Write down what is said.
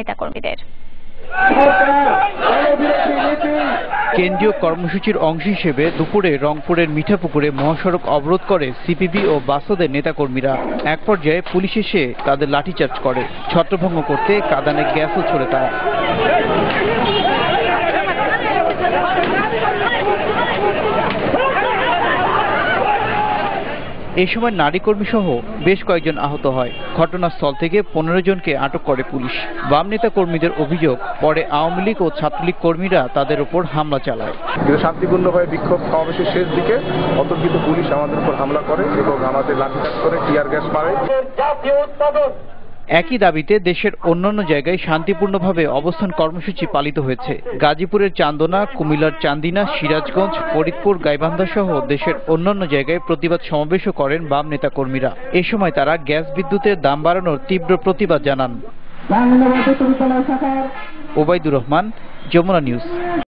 নেতাকর্মীদের। কেন্দ্রীয় কর্মসূচির অংশ হিসেবে দুপুরে রংপুরের মিঠাপুকুরে মহাসড়ক অবরোধ করে সিপিবি ও বাসদের নেতাকর্মীরা। এক পর্যায়ে পুলিশ এসে তাদের লাঠিচার্জ করে। ছত্রভঙ্গ করতে কাদানে গ্যাসও ছড়ে তারা। এই সময় নারী কর্মী সহ বেশ কয়েকজন আহত হয়। ঘটনাস্থল থেকে পনেরো জনকে আটক করে পুলিশ। বাম নেতা কর্মীদের অভিযোগ পরে আওয়ামী লীগ ও ছাত্রলীগ কর্মীরা তাদের উপর হামলা চালায়। কিন্তু শান্তিপূর্ণভাবে বিক্ষোভ সমাবেশের শেষ দিকে অতর্কিত পুলিশ আমাদের উপর হামলা করে এবং আমাদের লাঠিচার্জ করে টিয়ার গ্যাস মারে। একই দাবিতে দেশের অন্যান্য জায়গায় শান্তিপূর্ণভাবে অবস্থান কর্মসূচি পালিত হয়েছে। গাজীপুরের চান্দনা কুমিল্লার চান্দিনা সিরাজগঞ্জ ফরিদপুর গাইবান্ধা সহ দেশের অন্যান্য জায়গায় প্রতিবাদ সমাবেশও করেন বাম নেতাকর্মীরা। এ সময় তারা গ্যাস বিদ্যুতের দাম বাড়ানোর তীব্র প্রতিবাদ জানান। ওবায়দুর রহমান যমুনা নিউজ।